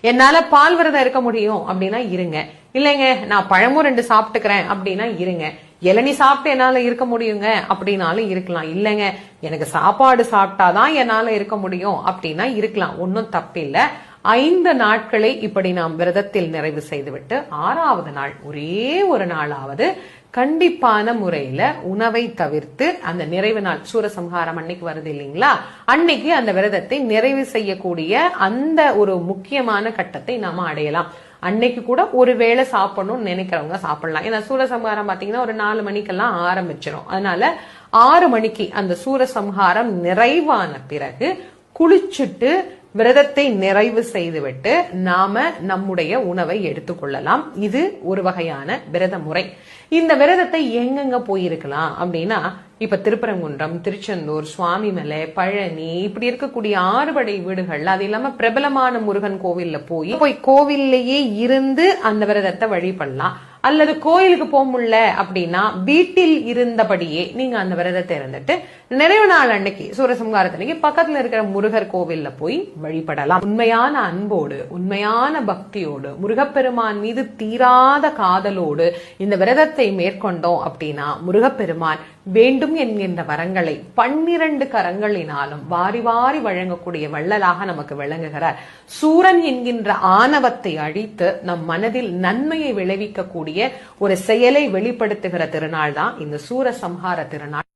என்னால பால் விரதம் இருக்க முடியும் அப்படின்னா இருங்க. இல்லைங்க நான் பழமும் ரெண்டு சாப்பிட்டுக்கிறேன் அப்படின்னா இருங்க. இளநீ சாப்பிட்டு என்னால இருக்க முடியுங்க அப்படின்னாலும் இருக்கலாம். இல்லைங்க எனக்கு சாப்பாடு சாப்பிட்டாதான் என்னால இருக்க முடியும் அப்படின்னா இருக்கலாம். ஒன்னும் தப்பில்லை. ஐந்து நாட்களை இப்படி நாம் விரதத்தில் நிறைவு செய்துவிட்டு ஆறாவது நாள் ஒரே ஒரு நாளாவது கண்டிப்பான முறையில உணவை தவிர்த்து அந்த நிறைவு நாள் சூரசம்ஹாரம் அன்னைக்கு வருது இல்லைங்களா? அன்னைக்கு அந்த விரதத்தை நிறைவு செய்யக்கூடிய அந்த ஒரு முக்கியமான கட்டத்தை நாம அடையலாம். அன்னைக்கு கூட ஒருவேளை சாப்பிடணும்னு நினைக்கிறவங்க சாப்பிடலாம். ஏன்னா சூரசம்ஹாரம் பாத்தீங்கன்னா ஒரு நாலு மணிக்கெல்லாம் ஆரம்பிச்சிடும் அதனால ஆறு மணிக்கு அந்த சூரசம்ஹாரம் நிறைவான பிறகு குளிச்சுட்டு விரதத்தை நிறைவு செய்துவிட்டு நாம நம்முடைய உணவை எடுத்துக்கொள்ளலாம். இது ஒரு வகையான விரத முறை. இந்த விரதத்தை எங்கெங்க போயிருக்கலாம் அப்படின்னா இப்ப திருப்பரங்குன்றம் திருச்செந்தூர் சுவாமிமலை பழனி இப்படி இருக்கக்கூடிய ஆறுபடை வீடுகள் அது இல்லாம பிரபலமான முருகன் கோவில்ல போய் போய் கோவில்லையே இருந்து அந்த விரதத்தை வழிபடலாம் அல்லது கோயிலுக்கு போக முடியல அப்படின்னா வீட்டில் இருந்தபடியே நீங்க அந்த விரதத்தை இருந்துட்டு நிறைவு நாள் அன்னைக்கு சூரசம்காரத்தன்னைக்கு பக்கத்துல இருக்கிற முருகர் கோவில்ல போய் வழிபடலாம். உண்மையான அன்போடு உண்மையான பக்தியோடு முருகப்பெருமான் மீது தீராத காதலோடு இந்த விரதத்தை மேற்கொண்டோம் அப்படின்னா முருகப்பெருமான் வேண்டும் என்கின்ற வரங்களை பன்னிரண்டு கரங்களினாலும் வாரி வாரி வழங்கக்கூடிய வள்ளலாக நமக்கு விளங்குகிறார். சூரன் என்கின்ற ஆணவத்தை அழித்து நம் மனதில் நன்மையை விளைவிக்கக்கூடிய ஒரு செயலை வெளிப்படுத்துகிற திருநாள் தான் இந்த சூரசம்ஹார திருநாள்.